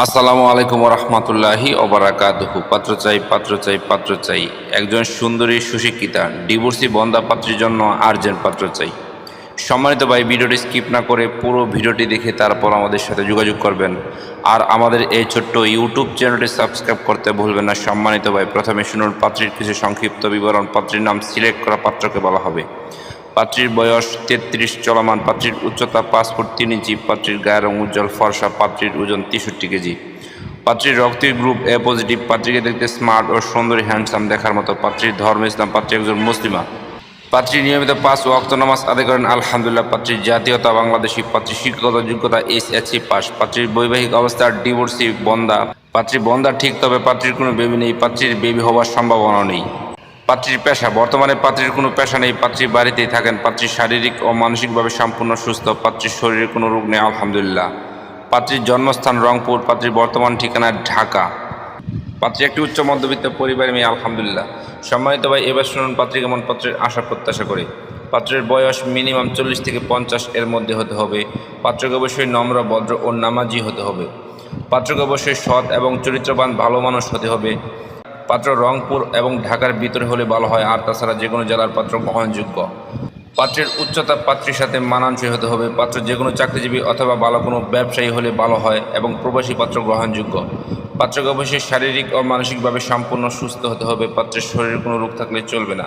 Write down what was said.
আসসালামু আলাইকুম রহমতুল্লাহি ওবরাকাতুহু। পাত্র চাই পাত্র চাই পাত্র চাই। একজন সুন্দরী সুশিক্ষিতা, ডিভোর্সি বন্দা পাত্রীর জন্য আর্জেন্ট পাত্র চাই। সম্মানিত ভাই, ভিডিওটি স্কিপ না করে পুরো ভিডিওটি দেখে তারপর আমাদের সাথে যোগাযোগ করবেন। আর আমাদের এই ছোট্ট ইউটিউব চ্যানেলটি সাবস্ক্রাইব করতে ভুলবেন না। সম্মানিত ভাই, প্রথমে শুনুন পাত্রীর কিছু সংক্ষিপ্ত বিবরণ। পাত্রীর নাম সিলেক্ট করা পাত্রকে বলা হবে। পাত্রীর বয়স তেত্রিশ, চলমান পাত্রীর উচ্চতা পাঁচ ফুট তিন ইঞ্চি, পাত্রীর গায়ের রং উজ্জ্বল, ফর্সা, পাত্রীর ওজন তেষট্টি কেজি। পাত্রীর রক্তের গ্রুপ এ পজিটিভ, পাত্রীকে দেখতে স্মার্ট ও সুন্দরী, হ্যান্ডসাম দেখার মতো, পাত্রীর ধর্ম ইসলাম, পাত্রী একজন মুসলিমা। পাত্রী নিয়মিত পাঁচ ওয়াক্ত নামাজ আদায় করেন, আলহামদুলিল্লাহ, পাত্রীর জাতীয়তা, বাংলাদেশি পাত্রী শিক্ষাগত যোগ্যতা এস এসসি পাস। পাত্রীর বৈবাহিক অবস্থা, ডিভোর্সি বন্দা পাত্রী বন্দা ঠিক, তবে পাত্রীর কোনো বেবি নেই, পাত্রীর বেবি হওয়ার সম্ভাবনা নেই। পাত্রীর পেশা, বর্তমানে পাত্রীর কোনো পেশা নেই, পাত্রী বাড়িতেই থাকেন, পাত্রী শারীরিক ও মানসিকভাবে সম্পূর্ণ সুস্থ পাত্রীর শরীরে কোনো রোগ নেই, আলহামদুলিল্লাহ। পাত্রীর জন্মস্থান রংপুর পাত্রীর বর্তমান ঠিকানা ঢাকা। পাত্রী একটি উচ্চ মধ্যবিত্ত পরিবারের মেয়ে, আলহামদুলিল্লাহ। সম্মানিত ভাই, এবার শুনুন পাত্রী কেমন পাত্রের আশা প্রত্যাশা করে। পাত্রের বয়স মিনিমাম চল্লিশ থেকে পঞ্চাশ এর মধ্যে হতে হবে। পাত্রকে অবশ্যই নম্র, ভদ্র ও নামাজি হতে হবে। পাত্রকে অবশ্যই সৎ এবং চরিত্রবান, ভালো মানুষ হতে হবে। পাত্র রংপুর এবং ঢাকার ভিতরে হলে ভালো হয়, আর তাছাড়া যে কোনো জেলার পাত্র গ্রহণযোগ্য। পাত্রের উচ্চতা পাত্রের সাথে মানানসই হতে হবে। পাত্র যে কোনো চাকরিজীবী অথবা ভালো কোনো ব্যবসায়ী হলে ভালো হয় এবং প্রবাসী পাত্র গ্রহণযোগ্য। পাত্রকে অবশ্যই শারীরিক ও মানসিকভাবে সম্পূর্ণ সুস্থ হতে হবে। পাত্রের শরীরে কোনো রোগ থাকলে চলবে না।